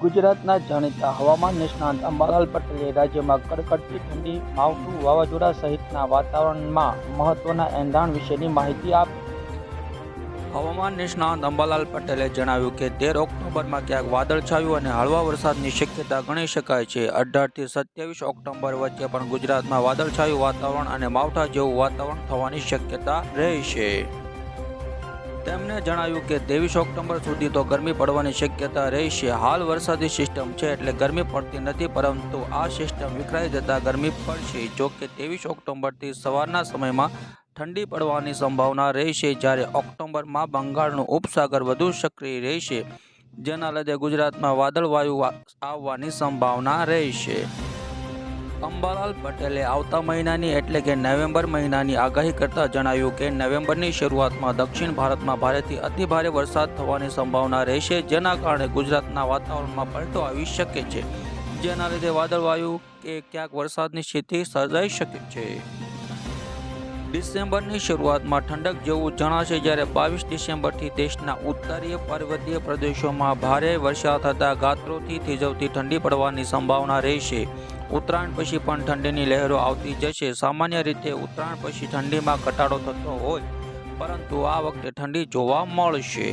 ગુજરાતના જાણીતા હવામાન નિષ્ણાંત અંબાલાલ પટેલે રાજ્યમાં કડકડતી ઠંડી, માવઠું વાવાઝોડા સહિતના વાતાવરણમાં મહત્વના એંધાણ વિશેની માહિતી આપી. હવામાન નિષ્ણાંત અંબાલાલ પટેલે જણાવ્યું કે તેર ઓક્ટોબરમાં ક્યાંક વાદળછાયું અને હળવા વરસાદની શક્યતા ગણી શકાય છે. અઢારથી સત્યાવીસ ઓક્ટોબર વચ્ચે પણ ગુજરાતમાં વાદળછાયું વાતાવરણ અને માવઠા જેવું વાતાવરણ થવાની શક્યતા રહેશે. તેમણે જણાવ્યું કે ત્રેવીસ ઓક્ટોબર સુધી તો ગરમી પડવાની શક્યતા રહેશે હાલ વરસાદી સિસ્ટમ છે એટલે ગરમી પડતી નથી, પરંતુ આ સિસ્ટમ વિખરાઈ જતાં ગરમી પડશે. જો કે ત્રેવીસ ઓક્ટોબરથી સવારના સમયમાં ઠંડી પડવાની સંભાવના રહેશે જ્યારે ઓક્ટોબરમાં બંગાળનું ઉપસાગર વધુ સક્રિય રહેશે, જેના લીધે ગુજરાતમાં વાદળવાયુ આવવાની સંભાવના રહેશે અંબાલાલ પટેલે આવતા મહિનાની એટલે કે નવેમ્બર મહિનાની આગાહી કરતા જણાવ્યું કે નવેમ્બરની શરૂઆતમાં દક્ષિણ ભારતમાં ભારેથી અતિભારે વરસાદ થવાની સંભાવના રહેશે, જેના કારણે ગુજરાતના વાતાવરણમાં પલટો આવી શકે છે. જેના લીધે વાદળવાયુ કે ક્યાંક વરસાદની સ્થિતિ સર્જાઈ શકે છે. ડિસેમ્બરની શરૂઆતમાં ઠંડક જેવું જણાશે જ્યારે બાવીસ ડિસેમ્બરથી દેશના ઉત્તરીય પર્વતીય પ્રદેશોમાં ભારે વરસાદ થતાં ગાત્રોથી થીજવતી ઠંડી પડવાની સંભાવના રહેશે. ઉત્તરાયણ પછી પણ ઠંડીની લહેરો આવતી જશે. સામાન્ય રીતે ઉત્તરાયણ પછી ઠંડીમાં ઘટાડો થતો હોય, પરંતુ આ વખતે ઠંડી જોવા મળશે.